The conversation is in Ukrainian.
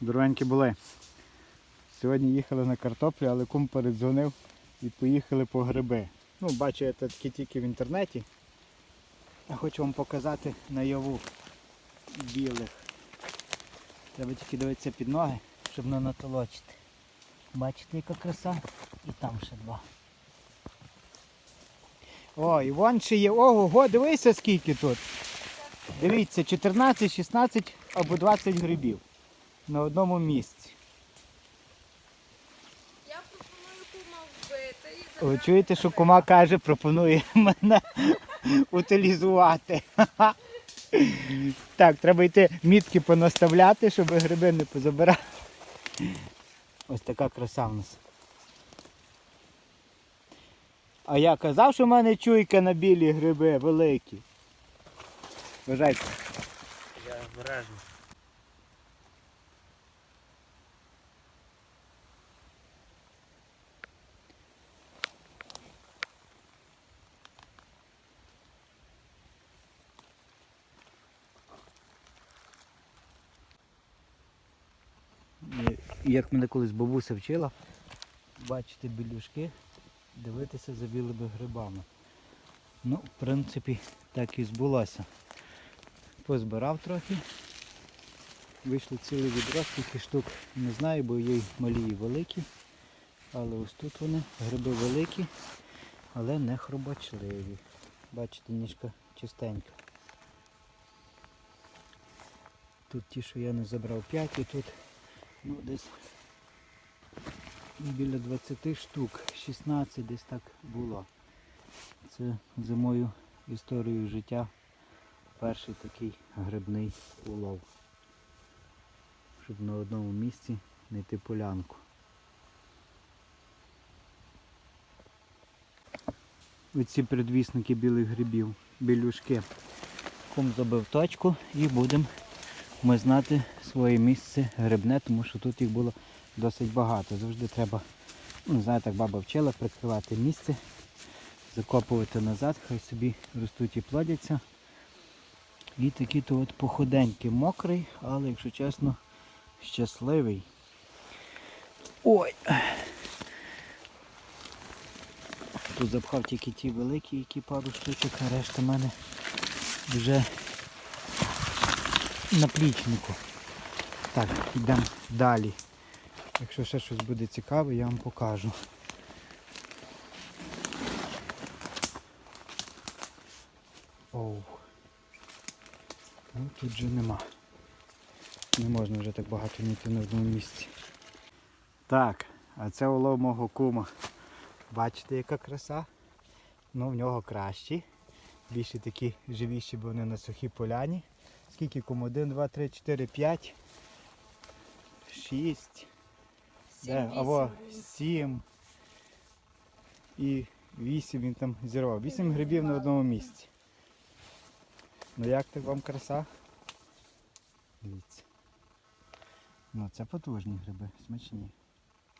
Дорогенькі були. Сьогодні їхали на картоплю, але кум передзвонив і поїхали по гриби. Ну, бачу я такі тільки в інтернеті. Я хочу вам показати наяву білих. Треба тільки дивитися під ноги, щоб не натолочити. Бачите, яка краса? І там ще два. О, і вон ще є. Ого, дивися скільки тут. Дивіться, 14, 16 або 20 грибів на одному місці. Я пропоную кума вбити і Ви чуєте, що кума каже, пропонує мене утилізувати. Так, треба йти мітки понаставляти, щоб гриби не позабирали. Ось така краса в нас. А я казав, що в мене чуйка на білі гриби великі. Вважайте. Я вражений. І Як мене колись бабуся вчила, бачити білюшки, дивитися за білими грибами. Ну, в принципі, так і збулося. Позбирав трохи. Вийшло ціле відро, скільки штук не знаю, бо є й малі і великі. Але ось тут вони, гриби великі, але не хробачливі. Бачите, ніжка чистенька. Тут ті, що я не забрав 5 і тут ну, десь біля 20 штук, 16 десь так було. Це за мою історію життя перший такий грибний улов. Щоб на одному місці знайти полянку. Оці предвісники білих грибів, білюшки. Кум забив точку і будемо ми знати своє місце грибне, тому що тут їх було досить багато. Завжди треба, ну, знаєте, як баба вчила, прикривати місце, закопувати назад, хай собі ростуть і плодяться. І такі то от походеньки мокрий, але, якщо чесно, щасливий. Ой! Тут запхав тільки ті великі, які пару штучок, а решта в мене вже на плічнику. Так, йдемо далі. Якщо ще щось буде цікаве, я вам покажу. Оу. Ну тут же нема. Не можна вже так багато ніти на одному місці. Так, а це улов мого кума. Бачите, яка краса? Ну в нього кращі. Більше такі живіші, бо вони на сухій поляні. Скільки кому? 1, 2, 3, 4, 5, 6, да, або було. 7 і 8 він там зірвав. 8 грибів на одному місці. Ну як так вам краса? Дивіться. Ну це потужні гриби, смачні.